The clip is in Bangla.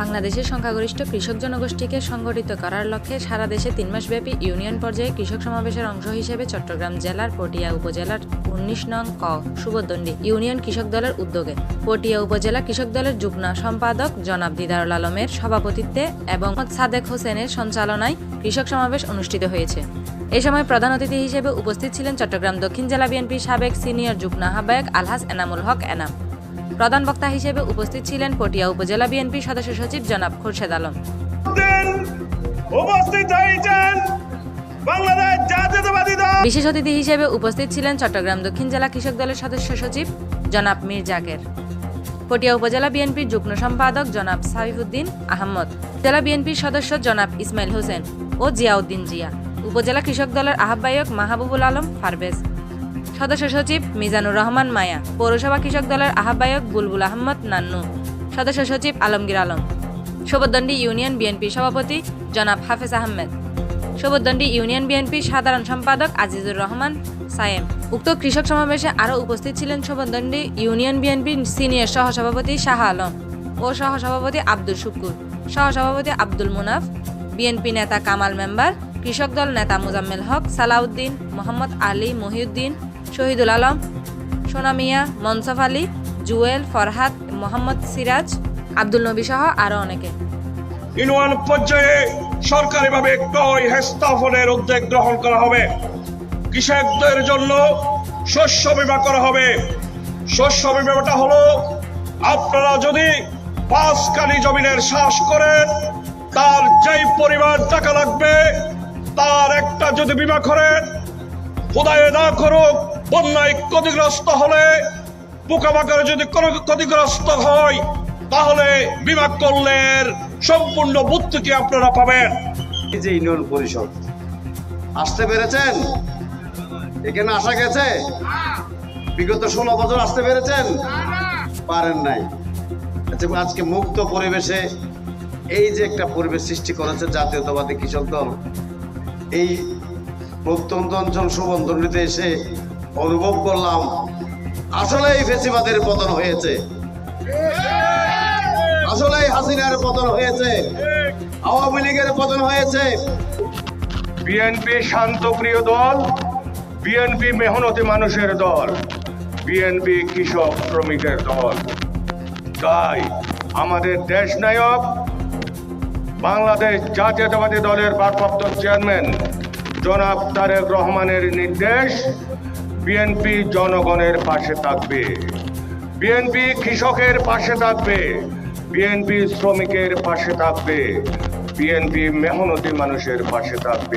বাংলাদেশের সংখ্যাগরিষ্ঠ কৃষক জনগোষ্ঠীকে সংগঠিত করার লক্ষ্যে সারা দেশে তিন মাসব্যাপী ইউনিয়ন পর্যায়ে কৃষক সমাবেশের অংশ হিসেবে চট্টগ্রাম জেলার পটিয়া উপজেলার উনিশ নং ক সুবদণ্ডী ইউনিয়ন কৃষক দলের উদ্যোগে পটিয়া উপজেলা কৃষক দলের যুগ্ম সম্পাদক জনাব দিদারুল আলমের সভাপতিত্বে এবং সাদেক হোসেনের সঞ্চালনায় কৃষক সমাবেশ অনুষ্ঠিত হয়েছে। এ সময় প্রধান অতিথি হিসেবে উপস্থিত ছিলেন চট্টগ্রাম দক্ষিণ জেলা বিএনপির সাবেক সিনিয়র যুগ্ম আহ্বায়ক আলহাজ এনামুল হক এনাম। প্রধান বক্তা হিসেবে উপস্থিত ছিলেন পটিয়া উপজেলা বিএনপি সদস্য সচিব জনাব খোরশেদ আলম। উপস্থিত হয়েছেন বাংলাদেশ জাতীয়তাবাদী দল। বিশেষ অতিথি হিসেবে উপস্থিত ছিলেন চট্টগ্রাম দক্ষিণ জেলা কৃষক দলের সদস্য সচিব জনাব মীর জাকের। পটিয়া উপজেলা বিএনপির যুগ্ম সম্পাদক জনাব সাইফুদ্দিন আহমদ জেলা বিএনপির সদস্য জনাব ইসমাইল হোসেন ও জিয়াউদ্দিন জিয়া উপজেলা কৃষক দলের আহ্বায়ক মাহবুবুল আলম ফারবেজ। সদস্য সচিব মিজানুর রহমান মায়া, পৌরসভা কৃষক দলের আহ্বায়ক বুলবুল আহমদ নান্নু, সদস্য সচিব আলমগীর আলম শোভদণ্ডী ইউনিয়ন বিএনপি সভাপতি জনাব হাফেজ আহমেদ শোভদণ্ডী ইউনিয়ন বিএনপির সাধারণ সম্পাদক আজিজুর রহমান, সায়েম। উক্ত কৃষক সমাবেশে আরও উপস্থিত ছিলেন শোভদণ্ডী ইউনিয়ন বিএনপির সিনিয়র সহসভাপতি শাহ আলম ও সহসভাপতি আব্দুল শুকুর, সহসভাপতি আব্দুল মুনাফ, বিএনপি নেতা কামাল মেম্বার, কৃষক দল নেতা মুজাম্মেল হক, সালাউদ্দিন, মোহাম্মদ আলী মহিউদ্দিন শহীদুল আলম সোনামিয়া মনসফ আলী, জুয়েল, ফরহাদ, মোহাম্মদ সিরাজ, আব্দুল নবী সহ আরও অনেকে। ইউনিয়ন পর্যায়ে সরকারিভাবে ক্রয় স্থাপনের উদ্যোগ গ্রহণ করা হবে। কৃষকদের জন্য শস্য বিমা করা হবে। শস্য বিমাটা হলো, আপনারা যদি পাঁচ কানি জমিনের শ্বাস করেন, তার যেই পরিমাণ টাকা লাগবে, তার একটা যদি বিমা করেন, খোদায় না করুক বন্যায় ক্ষতিগ্রস্ত হলে পোকামাকড়ে যদি কোনো ক্ষতিগ্রস্ত হয় তাহলে বিমা করলের সম্পূর্ণ বুদ্ধি আপনারা পাবেন। এই যে ইউনিয়ন পরিষদ আসতে পেরেছেন? এখানে আসা গেছে? বিগত ষোলো বছর আসতে পেরেছেন? পারেন নাই। আচ্ছা, আজকে মুক্ত পরিবেশে এই যে একটা পরিবেশ সৃষ্টি করেছে জাতীয়তাবাদী কৃষক দল এই প্রত্যন্ত অঞ্চল সুবন্ধনীতে এসে অনুভব করলাম। আসলে এই ফেসিবাদের পতন হয়েছে। আসলে হাসিনার পতন হয়েছে। আওয়ামী লীগের পতন হয়েছে। বিএনপি শান্তপ্রিয় দল বিএনপি মেহনতি মানুষের দল বিএনপি কৃষক শ্রমিকের দল। তাই আমাদের দেশ নায়ক, বাংলাদেশ জাতীয়তাবাদী দলের ভারপ্রাপ্ত চেয়ারম্যান জনাব তারেক রহমানের নির্দেশ বিএনপি জনগণের পাশে থাকবে। বিএনপি কৃষকের পাশে থাকবে। বিএনপি শ্রমিকের পাশে থাকবে। বিএনপি মেহনতি মানুষের পাশে থাকবে।